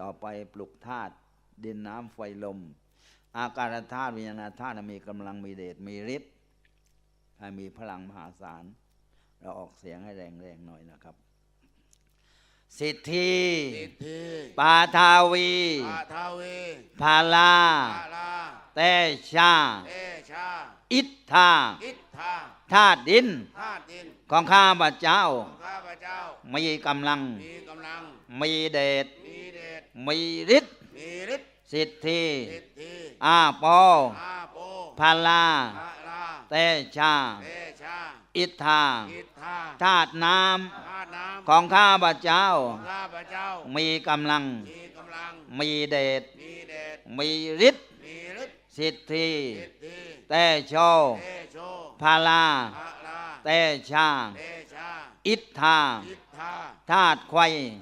ต่อไปปลุกธาตุดินน้ำไฟลม อาการธาตุวิญญาณธาตุมีกำลังมีเดชมีฤทธิ์ให้มีพลังมหาศาล เราออกเสียงให้แรงๆหน่อยนะครับ สิทธิสิทธิปาทาวีอาทาเวพาลาอาลา เตชาเตชาอิทธาอิทธา ธาตุดินธาตุดินของข้าพเจ้าของข้าพเจ้า มีกำลัง มีกำลังมีเดช มีเดชมีฤทธิ์มีฤทธิ์สิทธิสิทธิอาปออาโปพาลาอาลาเตชาเตชาอิทธาอิทธาธาตุน้ธาตุน้ำของข้าพเจ้าำของข้าพเจ้า มีกำลัง มีกำลัง มีเดชมีเดชมีฤทธิ์มีฤทธิ์สิทธิสิทธิเตโชเตโชพาลาอาลาเตชาเตชา อิทธาอิทธาธาตุไฟ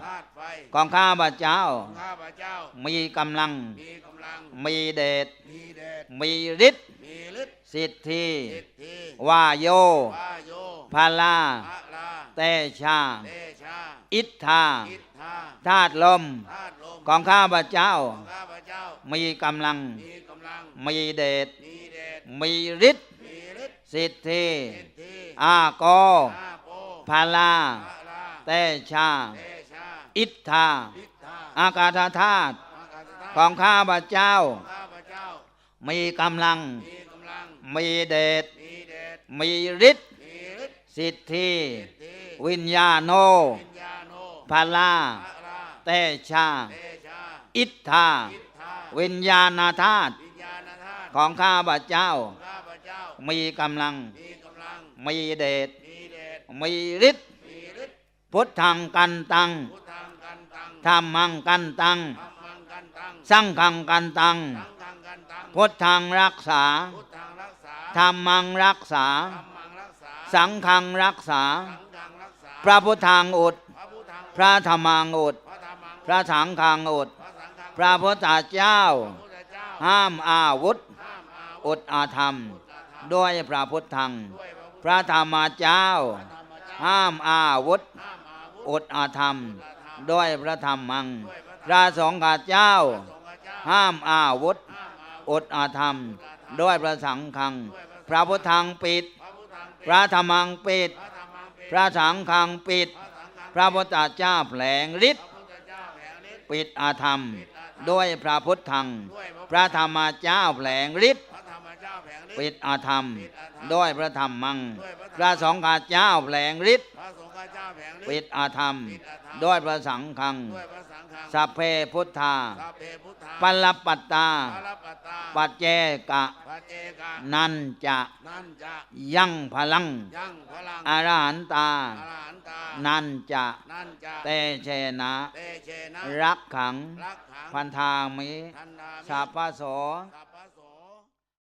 ธาตุไฟของข้าพเจ้าของข้าพเจ้า มีกำลัง มีกำลัง มีเดช มีเดช มีฤทธิ์ มีฤทธิ์ สิทธิสิทธิวาโยวาโย พาลาอาลาเตชาเตชาอิทธาอิทธาธาตุลมธาตุลมของข้าพเจ้าของข้าพเจ้า มีกำลัง มีกำลังมีเดชมีเดชมีฤทธิ์มีฤทธิ์ สิทธิสิทธิอาโกอาโป พาลาอาลาเตชาเตชา อิทธาอิทธาอากาศธาตุอากาศธาตุของข้าพเจ้าของข้าพเจ้า มีกำลัง มีกำลังมีเดชมีเดชมีฤทธิ์มีฤทธิ์ สิทธิสิทธิวิญญาโนวิญญาโนพาลาอาลาเตชาเตชา อิทธาอิทธาวิญญาณธาตุวิญญาณธาตุของข้าพเจ้าของข้าพเจ้ามีกำลังมีกำลัง มีเดช มีเดชมีฤทธิ์มีฤทธิ์พุทธังกันตังพุทธังกันตังธรรมังกันตังธรรมังกันตัง สังฆังกันตังสังฆังกันตังพุทธังรักษาพุทธังรักษาธรรมังรักษาธรรมังรักษา สังฆังรักษาสังฆังรักษาพระพุทธังอุดพระพุทธังพระธรรมังอุดพระธรรมังพระสังฆังอุดพระสังฆังพระพุทธเจ้าพระพุทธเจ้า ห้ามอาวุธห้ามอาวุธอุดอาธรรม ด้วยพระพุทธังด้วยพระพุทธพระธรรมเจ้าธรรมเจ้า ห้ามอาวุธอดอาธรรม ด้วยพระธรรมมัง พระสงฆ์เจ้าเจ้า ห้ามอาวุธอดอาธรรม ด้วยพระสังฆัง พระพุทธังปิด พระธรรมังปิด พระสังฆังปิด พระพุทธเจ้าแผลงฤทธิ์ปิดอาธรรม ด้วยพระพุทธัง พระธรรมเจ้าแผลงฤทธิ์ ปิดอาธรรม ด้วยพระธรรมัง พระสงฆ์เจ้าแผลงฤทธิ์พระสงฆ์เจ้าแผงฤปิทดธิ์อาธรรมด้วยพระสังฆังด้วยพระสังฆังสัพเพพุทธาสัพเพพุทธาปัลลปัตตาพระปัตตา ปัจเจกะพระเจกะนันจะนั่นจะยังพลังยังพลังอรหันตาอรหันตานันจะนั่นจะเตเชนะเตเชนะ รักขังรักขังพันธามิทันนามิสัพพโสสัพพโส